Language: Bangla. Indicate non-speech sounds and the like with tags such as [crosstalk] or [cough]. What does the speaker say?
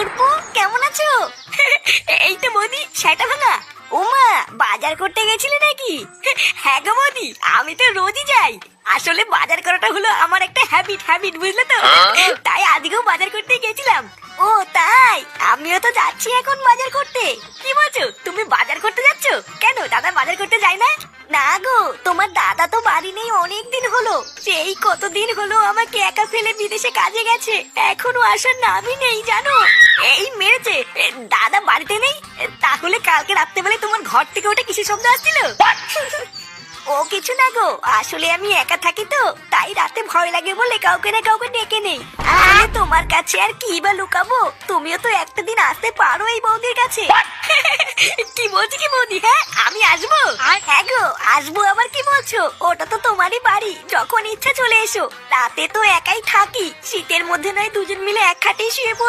ঠাকুরপো কেমন আছো? এই তো বৌদি সেটা ভাঙা। ওমা বাজার করতে গেছিলে নাকি? হ্যাঁ গো বৌদি আমি তো রোজই যাই। আসলে বাজার করাটা হলো আমার একটা হ্যাবিট হ্যাবিট বুঝলে তো? তাই আজকেও বাজার করতে গেছিলাম। ও তাই? আমিও তো যাচ্ছি এখন বাজার করতে। কি বলছো? তুমি বাজার করতে যাচ্ছ? কেন দাদা বাজার করতে যায় না? না গো তোমার দাদা তো বাড়ি নেই অনেক দিন হলো। সেই কতদিন হলো আমাকে একা ফেলে বিদেশে কাজে গেছে। এখনও আসার নামই নেই জানো? এই মেরেছে। দাদা বাড়িতে নেই? তাহলে কালকে রাত্রেবেলায় তোমার ঘর থেকে ওটা কিসের শব্দ আসছিল? ও কিছু না গো আসলে আমি একা থাকি তো তাই রাতে ভয় লাগে বলে কাউকে না কাউকে ডেকে নেই। তোমার কাছে আর কি বা লুকাবো? তুমিও তো একটা দিন আসতে পারো এই বৌদির কাছে। [laughs] কি বলছি কি বৌদি হ্যাঁ? আমি আসব? হ্যাঁ গো আসব আবার কি বলছো? ওটা তো তোমারই বাড়ি যখন ইচ্ছা চলে এসো। রাতে তো একাই থাকি শীতের মধ্যে নয় দুজন মিলে এক খাটেই শুয়ে পড়ব।